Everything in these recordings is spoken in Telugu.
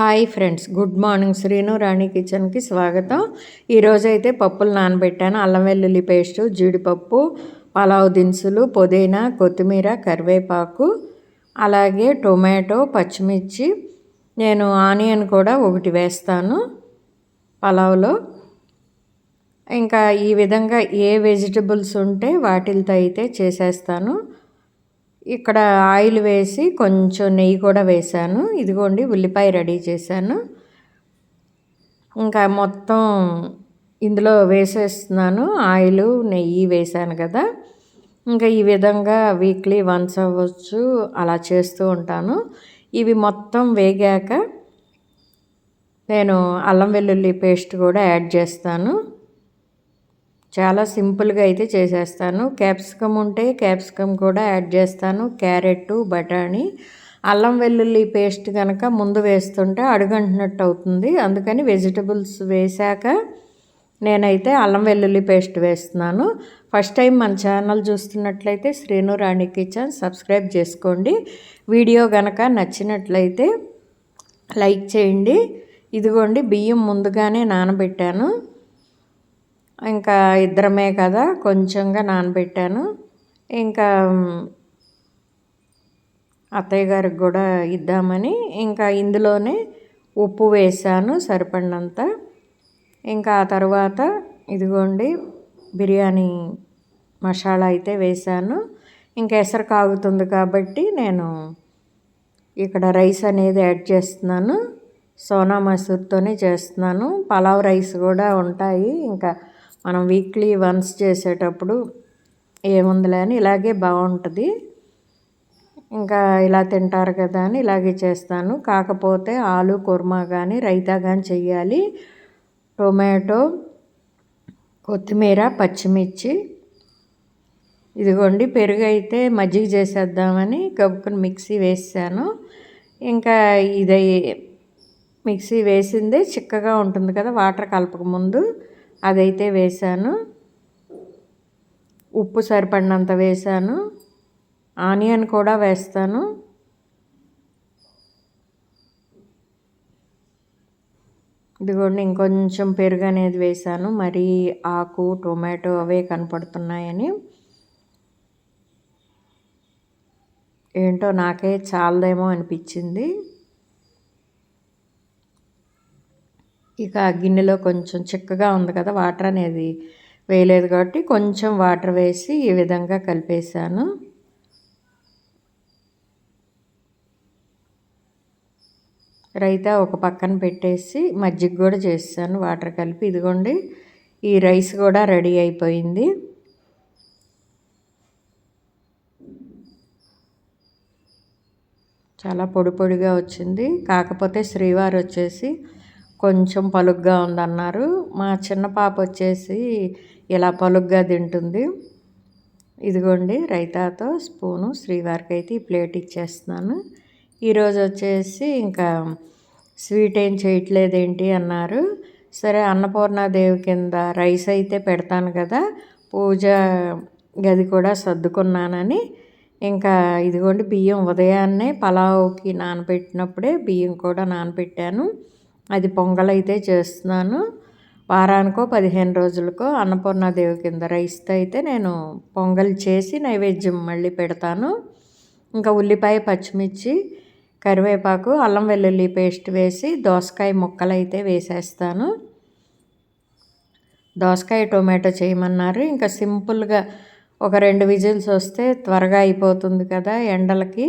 Hi friends good morning. Srinu Rani కిచెన్కి స్వాగతం. ఈరోజైతే పప్పులు నానబెట్టాను. అల్లం వెల్లుల్లి పేస్టు జీడిపప్పు పలావ్ దినుసులు పుదీనా కొత్తిమీర కరివేపాకు అలాగే టొమాటో పచ్చిమిర్చి. నేను ఆనియన్ కూడా ఒకటి వేస్తాను పలావ్లో. ఇంకా ఈ విధంగా ఏ వెజిటబుల్స్ ఉంటే వాటితో అయితే చేసేస్తాను. ఇక్కడ ఆయిల్ వేసి కొంచెం నెయ్యి కూడా వేశాను ఇదిగోండి ఉల్లిపాయ రెడీ చేశాను. ఇంకా మొత్తం ఇందులో వేసేస్తున్నాను. ఆయిల్ నెయ్యి వేశాను కదా. ఇంకా ఈ విధంగా వీక్లీ వన్స్ అవ్వచ్చు అలా చేస్తూ ఉంటాను. ఇవి మొత్తం వేగాక నేను అల్లం వెల్లుల్లి పేస్ట్ కూడా యాడ్ చేస్తాను. చాలా సింపుల్గా అయితే చేసేస్తాను. క్యాప్సికమ్ ఉంటే క్యాప్సికమ్ కూడా యాడ్ చేస్తాను. క్యారెట్ బఠానీ అల్లం వెల్లుల్లి పేస్ట్ కనుక ముందు వేస్తుంటే అడుగంటున్నట్టు అవుతుంది. అందుకని వెజిటబుల్స్ వేశాక నేనైతే అల్లం వెల్లుల్లి పేస్ట్ వేస్తున్నాను. ఫస్ట్ టైం మన ఛానల్ చూస్తున్నట్లయితే శ్రీను రాణి కిచెన్ సబ్స్క్రైబ్ చేసుకోండి. వీడియో కనుక నచ్చినట్లయితే లైక్ చేయండి. ఇదిగోండి బియ్యం ముందుగానే నానబెట్టాను. ఇంకా ఇద్దరమే కదా కొంచెంగా నానబెట్టాను. ఇంకా అత్తయ్య గారికి కూడా ఇద్దామని ఇంకా ఇందులోనే ఉప్పు వేసాను సరిపడినంత. ఇంకా ఆ తర్వాత ఇదిగోండి బిర్యానీ మసాలా అయితే వేసాను. ఇంకా ఎసరు కాగుతుంది కాబట్టి నేను ఇక్కడ రైస్ అనేది యాడ్ చేస్తున్నాను. సోనా మసూర్తోనే చేస్తున్నాను. పలావ్ రైస్ కూడా ఉంటాయి. ఇంకా మనం వీక్లీ వన్స్ చేసేటప్పుడు ఏముందిలే అని ఇలాగే బాగుంటుంది. ఇంకా ఇలా తింటారు కదా అని ఇలాగే చేస్తాను. కాకపోతే ఆలు కుర్మా కానీ రైతా కానీ చెయ్యాలి. టొమాటో కొత్తిమీర పచ్చిమిర్చి. ఇదిగోండి పెరుగు అయితే మజ్జిగ చేసేద్దామని కప్పుకుని మిక్సీ వేసాను. ఇంకా ఇది మిక్సీ వేసిందే చిక్కగా ఉంటుంది కదా వాటర్ కలపక ముందు. అదైతే వేసాను ఉప్పు సరిపడినంత వేసాను ఆనియన్ కూడా వేస్తాను. ఇదిగోండి ఇంకొంచెం పెరుగు అనేది వేసాను మరీ ఆకు టొమాటో అవే కనపడుతున్నాయని. ఏంటో నాకే చాలదేమో అనిపించింది. ఇక గిన్నెలో కొంచెం చిక్కగా ఉంది కదా వాటర్ అనేది వేయలేదు కాబట్టి కొంచెం వాటర్ వేసి ఈ విధంగా కలిపేశాను. రైతా ఒక పక్కన పెట్టేసి మజ్జిగ కూడా చేసాను వాటర్ కలిపి. ఇదిగోండి ఈ రైస్ కూడా రెడీ అయిపోయింది. చాలా పొడి పొడిగా వచ్చింది. కాకపోతే శ్రీవారు వచ్చేసి కొంచెం పలుగ్గా ఉందన్నారు. మా చిన్న పాప వచ్చేసి ఇలా పలుగ్గా తింటుంది. ఇదిగోండి రైతాతో స్పూను శ్రీవారికి అయితే ఈ ప్లేట్ ఇచ్చేస్తున్నాను. ఈరోజు వచ్చేసి ఇంకా స్వీట్ ఏం చేయట్లేదేంటి అన్నారు. సరే అన్నపూర్ణాదేవి కింద రైస్ అయితే పెడతాను కదా పూజ గది కూడా సర్దుకున్నానని. ఇంకా ఇదిగోండి బియ్యం ఉదయాన్నే పలావ్కి నానబెట్టినప్పుడే బియ్యం కూడా నానబెట్టాను. అది పొంగలైతే చేస్తున్నాను. వారానికో పదిహేను రోజులకో అన్నపూర్ణాదేవి కింద రైస్తో అయితే నేను పొంగల్ చేసి నైవేద్యం మళ్ళీ పెడతాను. ఇంకా ఉల్లిపాయ పచ్చిమిర్చి కరివేపాకు అల్లం వెల్లుల్లి పేస్ట్ వేసి దోసకాయ ముక్కలు అయితే వేసేస్తాను. దోసకాయ టొమాటో చేయమన్నారు. ఇంకా సింపుల్గా ఒక రెండు విజిల్స్ వస్తే త్వరగా అయిపోతుంది కదా ఎండలకి.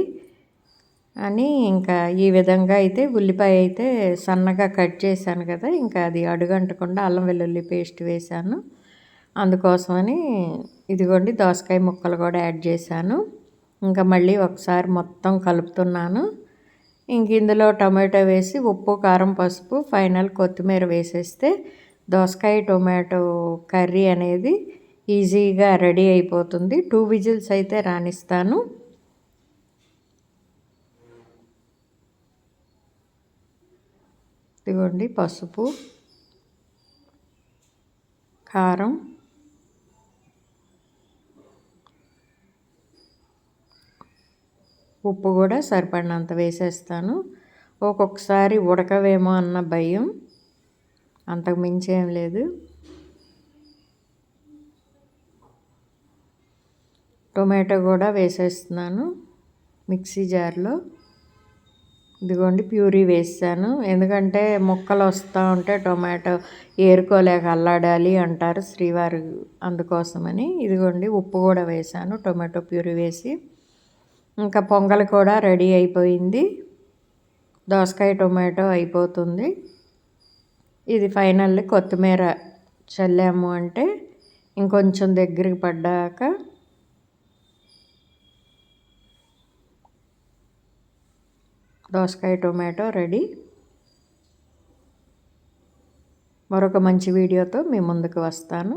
అని ఇంకా ఈ విధంగా అయితే ఉల్లిపాయ అయితే సన్నగా కట్ చేశాను కదా ఇంకా అది అడుగంటకుండా అల్లం వెల్లుల్లి పేస్ట్ వేశాను. అందుకోసమని ఇదిగోండి దోసకాయ ముక్కలు కూడా యాడ్ చేశాను. ఇంకా మళ్ళీ ఒకసారి మొత్తం కలుపుతున్నాను. ఇంక ఇందులో టమాటో వేసి ఉప్పు కారం పసుపు ఫైనల్ కొత్తిమీర వేసేస్తే దోసకాయ టొమాటో కర్రీ అనేది ఈజీగా రెడీ అయిపోతుంది. టూ విజిల్స్ అయితే రాణిస్తాను ఇదిగోండి పసుపు కారం ఉప్పు కూడా సరిపడినంత వేసేస్తాను. ఒక్కొక్కసారి ఉడకవేమో అన్న భయం అంతకు మించి ఏం లేదు. టొమాటో కూడా వేసేస్తున్నాను మిక్సీ జార్లో. ఇదిగోండి ప్యూరీ వేసాను. ఎందుకంటే ముక్కలు వస్తూ ఉంటే టొమాటో ఏరుకోలేక అల్లాడాలి అంటారు శ్రీవారు అందుకోసమని. ఇదిగోండి ఉప్పు కూడా వేసాను టొమాటో ప్యూరీ వేసి. ఇంకా పొంగల్ కూడా రెడీ అయిపోయింది. దోసకాయ టొమాటో అయిపోతుంది. ఇది ఫైనల్ కొత్తిమీర చల్లాము అంటే ఇంకొంచెం దగ్గరికి పడ్డాక దోసకాయ టొమాటో రెడీ. మరొక మంచి వీడియోతో మీ ముందుకు వస్తాను.